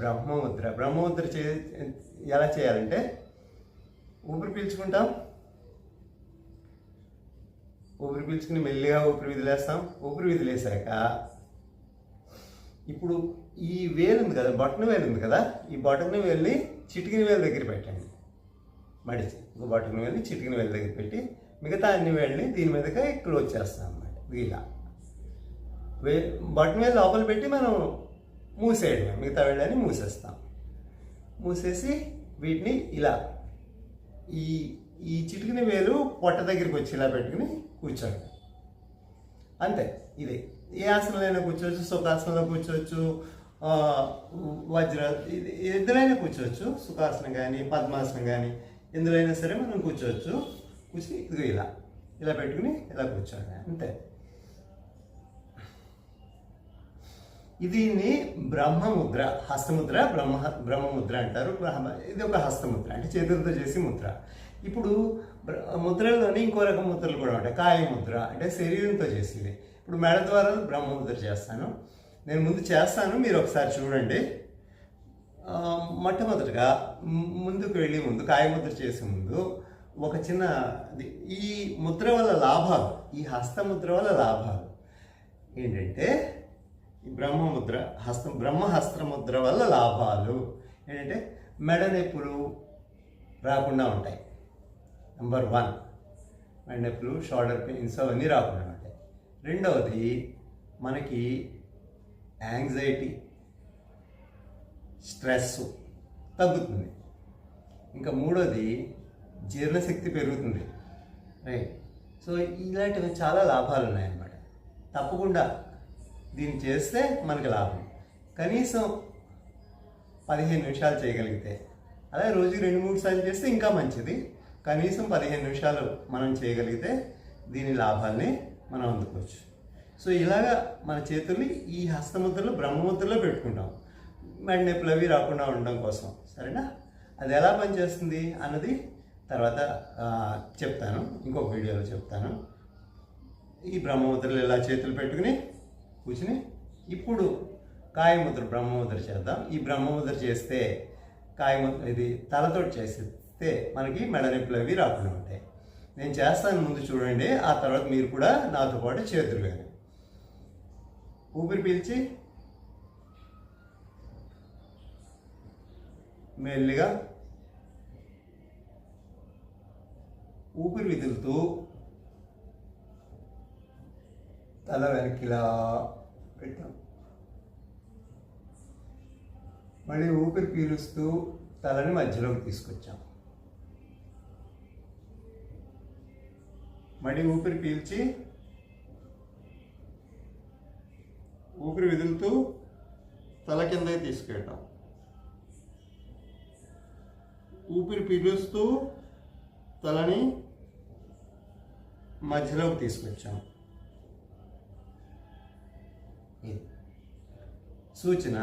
బ్రహ్మముద్ర. బ్రహ్మముద్ర చే ఎలా చేయాలంటే ఊపిరి పీల్చుకుంటాం. ఊపిరి పీల్చుకుని మెల్లిగా ఊపిరి విదిలేస్తాం. ఊపిరి విదిలేసాక ఇప్పుడు ఈ వేలు ఉంది కదా బటన్ వేలు ఉంది కదా ఈ బటన్ వేలుని చిటికిన వేలు దగ్గర పెట్టండి. మడిచి ఇంకో బటన్ వేలు చిటికిన వేలు దగ్గర పెట్టి మిగతా అన్ని వేళ్ళని దీని మీదగా క్లోజ్ చేస్తాం అన్నమాట. ఇలా వే బటన్ వేలు లోపల పెట్టి మనం మూసేయడమే. మిగతా వెళ్ళని మూసేస్తాం. మూసేసి వీటిని ఇలా ఈ ఈ చిటికిన వేలు పొట్ట దగ్గరికి వచ్చి ఇలా పెట్టుకుని కూర్చోండి. అంతే ఇది. ఏ ఆసనంలో కూర్చోవచ్చు? సుఖాసనంలో కూర్చోవచ్చు? వజ్ర ఇది కూర్చోవచ్చు. సుఖాసనం కానీ పద్మాసనం కానీ ఎందులోనైనా సరే మనం కూర్చోవచ్చు. కూర్చుని ఇదిగో ఇలా ఇలా పెట్టుకుని ఇలా కూర్చోండి. అంతే. దీన్ని బ్రహ్మముద్ర హస్తముద్ర బ్రహ్మ బ్రహ్మముద్ర అంటారు. బ్రహ్మ ఇది ఒక హస్తముద్ర అంటే చేతులతో చేసి ముద్ర. ఇప్పుడు ముద్రలోనే ముద్రలోని ఇంకో రకం ముద్రలు కూడా ఉంటాయి. కాయ ముద్ర అంటే శరీరంతో చేసింది. ఇప్పుడు మెడ ద్వారా బ్రహ్మముద్ర చేస్తాను. నేను ముందు చేస్తాను మీరు ఒకసారి చూడండి. మొట్టమొదటిగా ముందుకు వెళ్ళి ముందు కాయముద్ర చేసే ముందు ఒక చిన్న ఇది- ఈ ముద్ర వల్ల లాభాలు ఈ హస్తముద్ర వల్ల లాభాలు ఏంటంటే ఈ బ్రహ్మముద్ర హస్తం బ్రహ్మహస్త్ర ముద్ర వల్ల లాభాలు ఏంటంటే మెడ నొప్పులు రాకుండా ఉంటాయి. నెంబర్ వన్ మెడ నొప్పులు షోల్డర్ పెయిన్స్ అవన్నీ రాకుండా ఉంటాయి. రెండవది మనకి యాంగ్జైటీ స్ట్రెస్ తగ్గుతుంది. ఇంకా మూడోది జీర్ణశక్తి పెరుగుతుంది. రైట్ సో ఇలాంటివి చాలా లాభాలు ఉన్నాయన్నమాట తప్పకుండా దీన్ని చేస్తే మనకి లాభం. కనీసం పదిహేను నిమిషాలు చేయగలిగితే. అలాగే రోజుకి రెండు మూడు సార్లు చేస్తే ఇంకా మంచిది. కనీసం పదిహేను నిమిషాలు మనం చేయగలిగితే దీని లాభాల్ని మనం అందుకోవచ్చు. సో ఇలాగా మన చేతుల్ని ఈ హస్తముద్రలో బ్రహ్మముద్రలో పెట్టుకుంటాం. మెడ నొప్పులు అవి రాకుండా ఉండడం కోసం. సరేనా? అది ఎలా పనిచేస్తుంది అన్నది తర్వాత చెప్తాను. ఇంకొక వీడియోలో చెప్తాను. ఈ బ్రహ్మముద్రలు ఇలా చేతులు పెట్టుకుని కూర్చుని ఇప్పుడు కాయముద్ర బ్రహ్మముద్ర చేద్దాం. ఈ బ్రహ్మముద్ర చేస్తే కాయముద్ర ఇది తలతోటి చేస్తే మనకి మెడ నొప్పులు అవి రాకుండా ఉంటాయి. నేను చేస్తాను ముందు చూడండి. ఆ తర్వాత మీరు కూడా నాతో పాటు చేతులు కానీ ఊపిరి పీల్చి మెల్లిగా ఊపిరి విదులుతూ తల వెనక్కిలా పెట్టాం. మళ్ళీ ఊపిరి పీలుస్తూ తలని మధ్యలోకి తీసుకొచ్చాం. మళ్ళీ ఊపిరి పీల్చి ఊపిరి విదులుతూ తల కిందకి తీసుకెళ్ళటం ఊపిరి పీలుస్తూ తలని మధ్యలోకి తీసుకొచ్చాం. ఇది సూచన